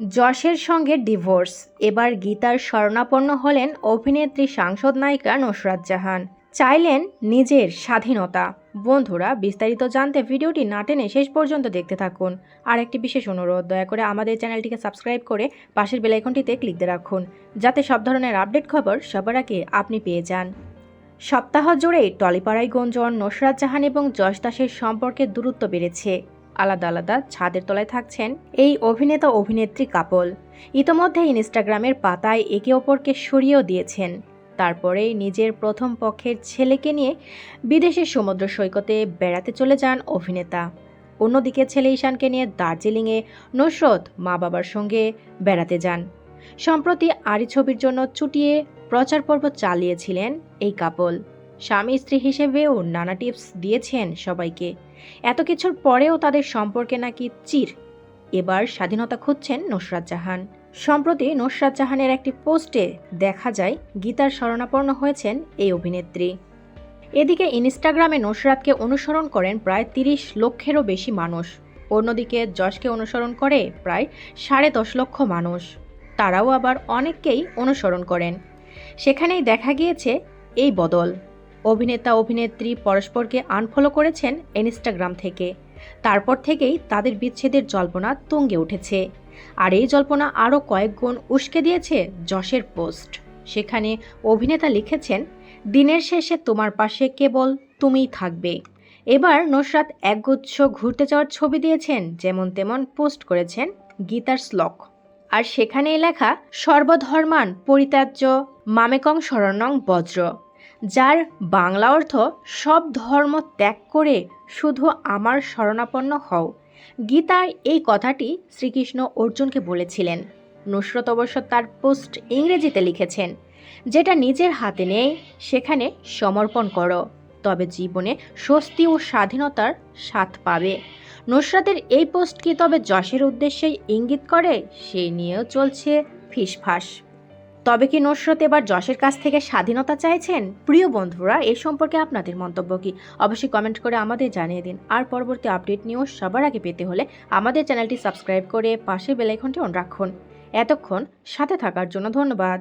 যশের সঙ্গে ডিভোর্স। এবার গীতার শরণাপন্ন হলেন অভিনেত্রী সাংসদ নায়িকা নুসরাত জাহান। চাইলেন নিজের স্বাধীনতা। বন্ধুরা, বিস্তারিত জানতে ভিডিওটি না টেনে শেষ পর্যন্ত দেখতে থাকুন। আর একটি বিশেষ অনুরোধ, দয়া করে আমাদের চ্যানেলটিকে সাবস্ক্রাইব করে পাশের বেলাইকনটিতে ক্লিক দিয়ে রাখুন, যাতে সব ধরনের আপডেট খবর সবার আগে আপনি পেয়ে যান। সপ্তাহ জুড়েই টলিপাড়ায় গুঞ্জন নুসরাত জাহান এবং যশ দাসের সম্পর্কে দূরত্ব বেড়েছে। আলাদা আলাদা ছাদের তলায় থাকছেন এই অভিনেতা অভিনেত্রী কাপল। ইতোমধ্যে ইনস্টাগ্রামের পাতায় একে অপরকে সরিয়েও দিয়েছেন। তারপরেই নিজের প্রথম পক্ষের ছেলেকে নিয়ে বিদেশের সমুদ্র সৈকতে বেড়াতে চলে যান অভিনেতা। অন্যদিকে ছেলে ঈশানকে নিয়ে দার্জিলিংয়ে নুসরত মা বাবার সঙ্গে বেড়াতে যান। সম্প্রতি আরি ছবির জন্য চুটিয়ে প্রচার পর্ব চালিয়েছিলেন এই কাপল। স্বামী স্ত্রী হিসেবেও নানা টিপস দিয়েছেন সবাইকে। এত কিছুর পরেও তাদের সম্পর্কে নাকি চির। এবার স্বাধীনতা খুঁজছেন নুসরাত জাহান। সম্প্রতি নুসরাত জাহানের একটি পোস্টে দেখা যায়, গীতার শরণাপন্ন হয়েছেন এই অভিনেত্রী। এদিকে ইনস্টাগ্রামে নুসরাতকে অনুসরণ করেন প্রায় তিরিশ লক্ষেরও বেশি মানুষ। অন্যদিকে যশকে অনুসরণ করে প্রায় সাড়ে দশ লক্ষ মানুষ। তারাও আবার অনেককেই অনুসরণ করেন। সেখানেই দেখা গিয়েছে এই বদল। অভিনেতা অভিনেত্রী পরস্পরকে আনফলো করেছেন ইনস্টাগ্রাম থেকে। তারপর থেকেই তাদের বিচ্ছেদের জল্পনা তুঙ্গে উঠেছে। আর এই জল্পনা আরও কয়েক গুণ উস্কে দিয়েছে যশের পোস্ট। সেখানে অভিনেতা লিখেছেন, দিনের শেষে তোমার পাশে কেবল তুমিই থাকবে। এবার নুসরাত একগুচ্ছ ঘুরতে যাওয়ার ছবি দিয়েছেন, যেমন তেমন পোস্ট করেছেন গীতার শ্লোক। আর সেখানে লেখা, সর্বধর্মান, পরিত্যাজ্য, মামেকং শরণং বজ্র। যার বাংলা অর্থ সব ধর্ম ত্যাগ করে শুধু আমার শরণাপন্ন হও। গীতার এই কথাটি শ্রীকৃষ্ণ অর্জুনকে বলেছিলেন। নুসরত অবশ্য তার পোস্ট ইংরেজিতে লিখেছেন, যেটা নিজের হাতে নেই, সেখানে সমর্পণ করো। তবে জীবনে স্বস্তি ও স্বাধীনতার স্বাদ পাবে। নুসরাতের এই পোস্ট কি তবে যশের উদ্দেশ্যেই ইঙ্গিত করে? সেই নিয়েও চলছে ফিসফাস। তবে কি নুসরত এবার যশের কাছ থেকে স্বাধীনতা চাইছেন? প্রিয় বন্ধুরা, এ সম্পর্কে আপনাদের মন্তব্য কি? অবশ্যই কমেন্ট করে আমাদের জানিয়ে দিন। আর পরবর্তী আপডেট নিয়েও সবার আগে পেতে হলে আমাদের চ্যানেলটি সাবস্ক্রাইব করে পাশে বেলাইকনটি অন রাখুন। এতক্ষণ সাথে থাকার জন্য ধন্যবাদ।